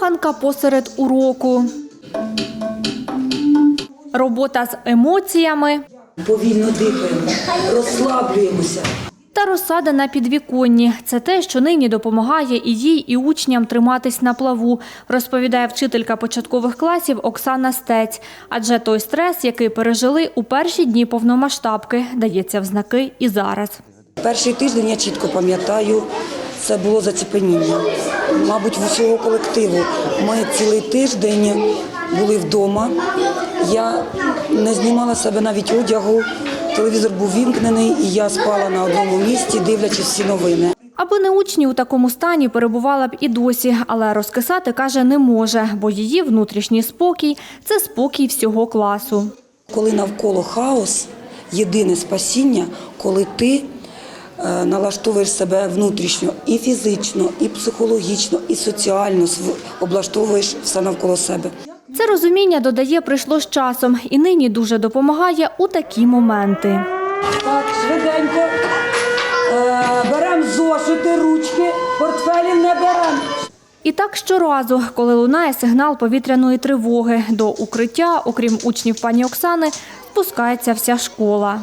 Закоханка посеред уроку. Робота з емоціями Повільно дихаємо, розслаблюємося. та розсада на підвіконні. Це те, що нині допомагає і їй, і учням триматись на плаву, розповідає вчителька початкових класів Оксана Стець. Адже той стрес, який пережили у перші дні повномасштабки, дається в знаки і зараз. Перший тиждень я чітко пам'ятаю, це було заціпеніння. Мабуть, в усього колективу. Ми цілий тиждень були вдома. Я не знімала себе навіть одягу. Телевізор був вімкнений, і я спала на одному місці, дивлячись всі новини. Аби не учні у такому стані перебувала б і досі, але розкисати, каже, не може, бо її внутрішній спокій – це спокій всього класу. Коли навколо хаос, єдине спасіння, коли ти налаштовуєш себе внутрішньо і фізично, і психологічно, і соціально облаштовуєш все навколо себе. Це розуміння, додає, прийшло з часом і нині дуже допомагає у такі моменти. Так, швиденько. Е, беремо зошити, ручки, портфелі не беремо. І так щоразу, коли лунає сигнал повітряної тривоги, до укриття, окрім учнів пані Оксани, спускається вся школа.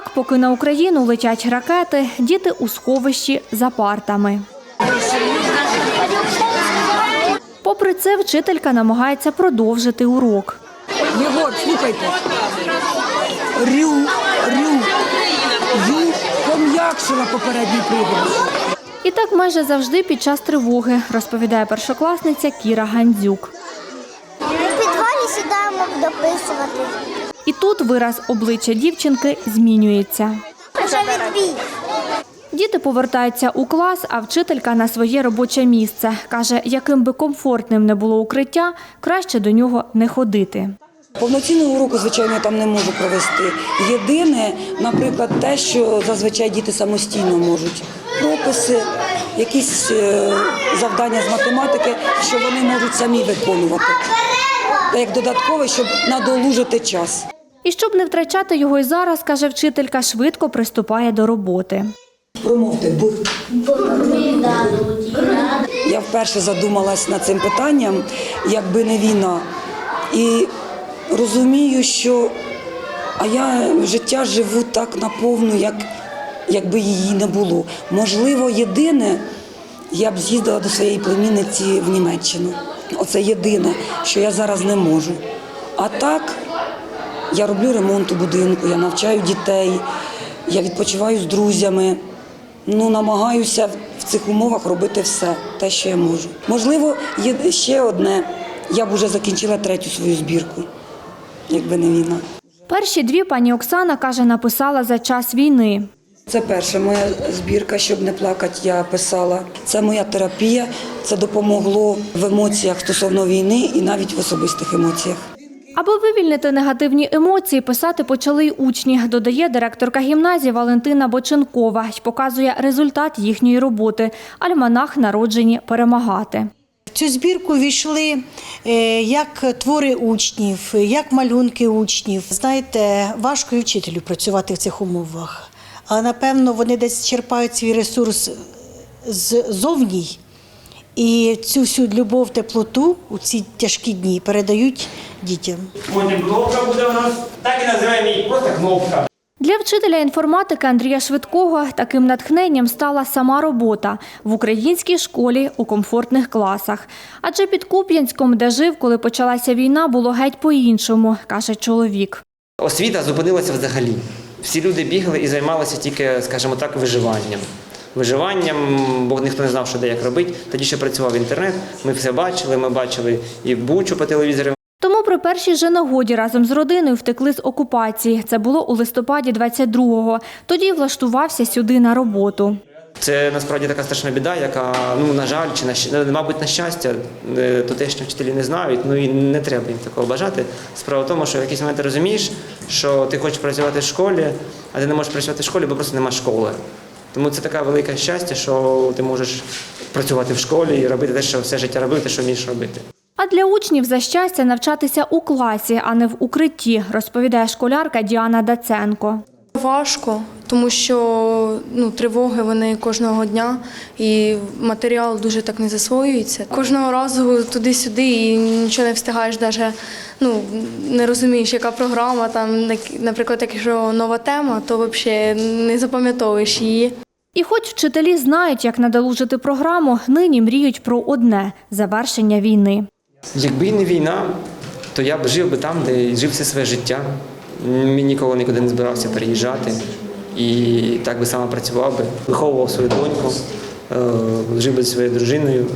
Так, поки на Україну летять ракети, діти у сховищі за партами. Попри це, вчителька намагається продовжити урок. Єгор, слухайте. Рю, рю, ю пом'якшила попередній пригод. І так майже завжди під час тривоги, розповідає першокласниця Кіра Гандзюк. В підвалі. І тут вираз обличчя дівчинки змінюється. Діти повертаються у клас, а вчителька на своє робоче місце. Каже, яким би комфортним не було укриття, краще до нього не ходити. Повноцінного уроку, звичайно, я там не можу провести. Єдине, наприклад, те, що зазвичай діти самостійно можуть. Прописи, якісь е, завдання з математики, що вони можуть самі виконувати. Та як додаткове, щоб надолужити час. І щоб не втрачати його й зараз, каже вчителька, швидко приступає до роботи. Промовте. Я вперше задумалась над цим питанням, якби не війна. І розумію, що а я життя живу так наповну, як якби її не було. Можливо, єдине, я б з'їздила до своєї племінниці в Німеччину. Оце єдине, що я зараз не можу. А так, я роблю ремонт у будинку, я навчаю дітей, я відпочиваю з друзями. Ну, намагаюся в цих умовах робити все, те, що я можу. Можливо, є ще одне. Я б уже закінчила третю свою збірку, якби не війна. Перші дві пані Оксана, каже, написала за час війни. Це перша моя збірка, щоб не плакати, я писала. Це моя терапія. Це допомогло в емоціях стосовно війни і навіть в особистих емоціях. Аби вивільнити негативні емоції, писати почали й учні, додає директорка гімназії Валентина Боченкова й показує результат їхньої роботи – альманах «Народжені перемагати». В цю збірку війшли е, як твори учнів, як малюнки учнів. Знаєте, важко і вчителю працювати в цих умовах. Але напевно вони десь черпають свій ресурс ззовні і цю всю любов, теплоту у ці тяжкі дні передають дітям. Потім кнопка буде у нас. Так і називаємо її просто кнопка. Для вчителя інформатики Андрія Швидкого таким натхненням стала сама робота в українській школі у комфортних класах. Адже під Куп'янськом, де жив, коли почалася війна, було геть по-іншому, каже чоловік. Освіта зупинилася взагалі. Всі люди бігали і займалися тільки, скажімо так, виживанням. Виживанням, бо ніхто не знав, що де як робити. Тоді ще працював інтернет. Ми все бачили. Ми бачили і бучу по телевізору. Тому при першій же нагоді разом з родиною втекли з окупації. Це було у листопаді 22-го. Тоді влаштувався сюди на роботу. Це насправді така страшна біда, яка, ну на жаль, чи на мабуть, на щастя, е, тутешні вчителі не знають. Ну і не треба їм такого бажати. Справа в тому, що в якийсь момент ти розумієш, що ти хочеш працювати в школі, а ти не можеш працювати в школі, бо просто нема школи. Тому це таке велике щастя, що ти можеш працювати в школі і робити те, що все життя робити, що вмієш робити. А для учнів за щастя навчатися у класі, а не в укритті, розповідає школярка Діана Даценко. Важко, тому що ну, тривоги вони кожного дня і матеріал дуже так не засвоюється. Кожного разу туди-сюди і нічого не встигаєш, навіть ну, не розумієш, яка програма, там, наприклад, якщо нова тема, то взагалі не запам'ятовуєш її. І хоч вчителі знають, як надолужити програму, нині мріють про одне завершення війни. Якби не війна, то я б жив би там, де жив все своє життя. Мені ніколи нікуди не збирався переїжджати. І так би само працював би, виховував свою доньку, е, жив би зі своєю дружиною,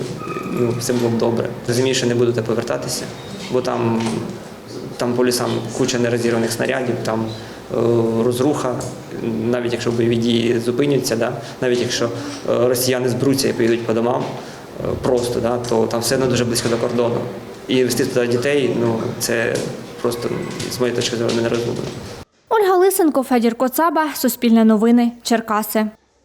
ну, все було б добре. Розумію, що не буду туди повертатися, бо там, там по лісам куча нерозірваних снарядів, там е, розруха, навіть якщо бойові дії зупиняться, да, навіть якщо е, росіяни зберуться і поїдуть по домам просто, да, то там все одно дуже близько до кордону. І вести туди дітей, ну це просто з моєї точки зору нерозумно. Ольга Лисенко, Федір Коцаба, Суспільне новини, Черкаси.